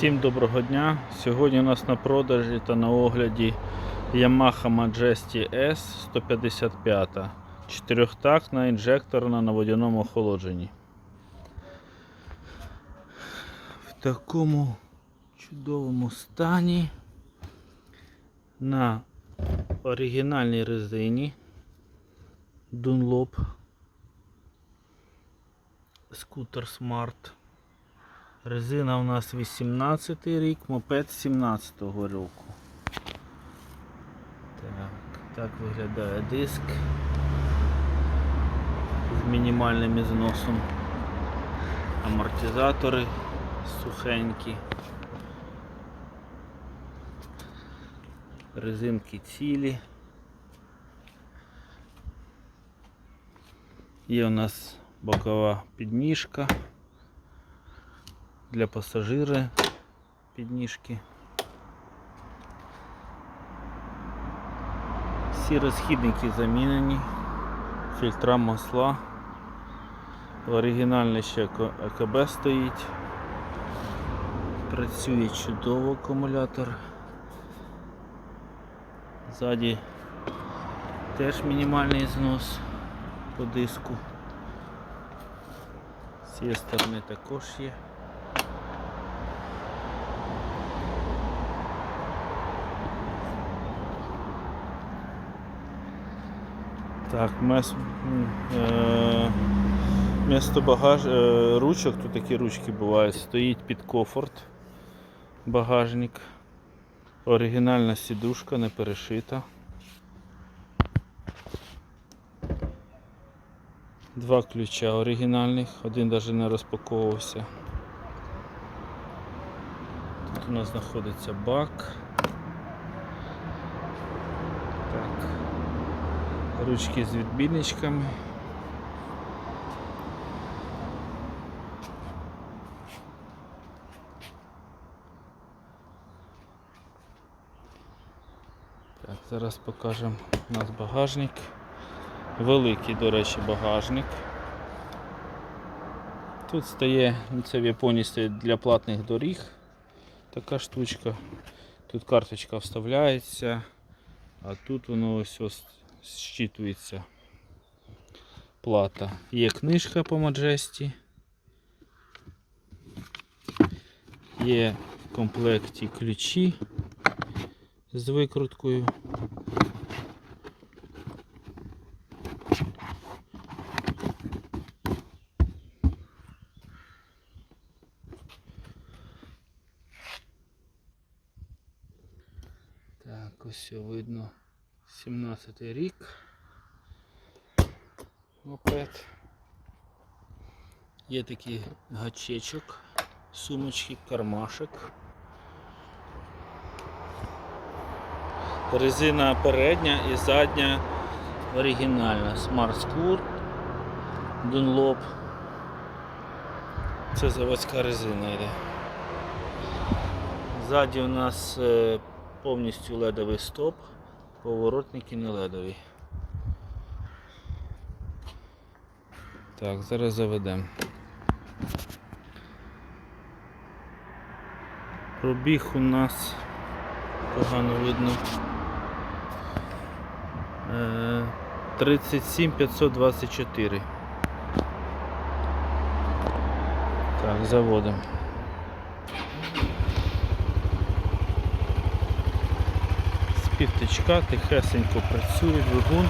Всім доброго дня! Сьогодні у нас на продажі та на огляді Yamaha Majesty S 155. Чотирьохтактна інжекторна на водяному охолодженні. В такому чудовому стані на оригінальній резині Dunlop Scooter Smart. Резина у нас 18 рік, мопед 17-го року. Так, так виглядає диск з мінімальним ізносом. Амортизатори сухенькі. Резинки цілі. Є у нас бокова підніжка для пасажира підніжки. Всі розхідники замінені, фільтра масла. Оригінальний ще АК- АКБ стоїть. Працює чудово акумулятор. Ззаді теж мінімальний знос по диску. З цієї сторони також є. Так, мес, е, місто багаж, е, ручок, тут такі ручки бувають, стоїть під кофорт багажник. Оригінальна сідушка, не перешита. Два ключа оригінальних, один навіть не розпаковувався. Тут у нас знаходиться бак. Так. Ручки з відбійничками. Так, зараз покажемо у нас багажник. Великий, до речі, багажник. Тут стає, ну, це в Японії стоїть для платних доріг. Така штучка. Тут карточка вставляється, а тут воно ось ось зчитується плата. Є книжка по Маджесті. Є в комплекті ключі з викруткою. Так, ось видно 17 рік. Мопед. Є такий гачечок, сумочки, кармашек. Резина передня і задня оригінальна. Smart Scoot, Dunlop. Це заводська резина йде. Ззаді у нас е, повністю ледовий стоп, поворотники не ледові. Так, зараз заведемо. Пробіг у нас погано видно. Е, 37 524. Так, заводимо. З півтичка тихесенько працює двигун.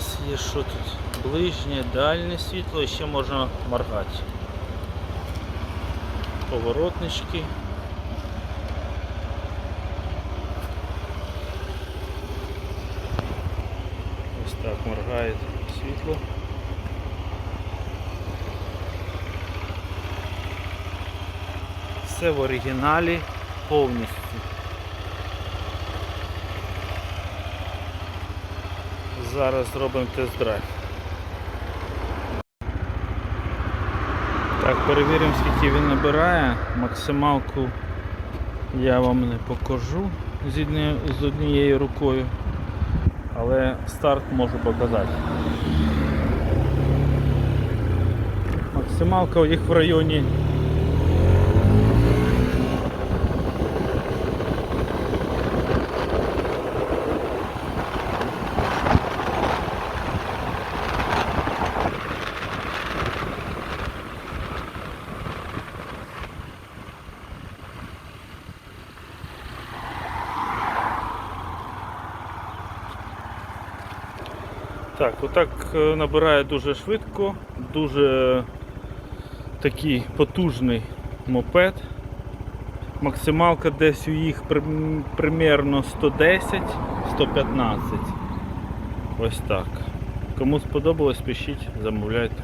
нас є що тут? Ближнє, дальнє світло і ще можна моргати. Поворотнички. Ось так моргає світло. Це в оригіналі повністю. Зараз зробимо тест-драйв. Так, перевіримо скільки він набирає. Максималку я вам не покажу з, одні- з однією рукою, але старт можу показати. Максималка у їх в районі Так, отак е, набирає дуже швидко, дуже такий потужний мопед. Максималка десь у їх примерно 110-115. Ось так. Кому сподобалось, пишіть, замовляйте.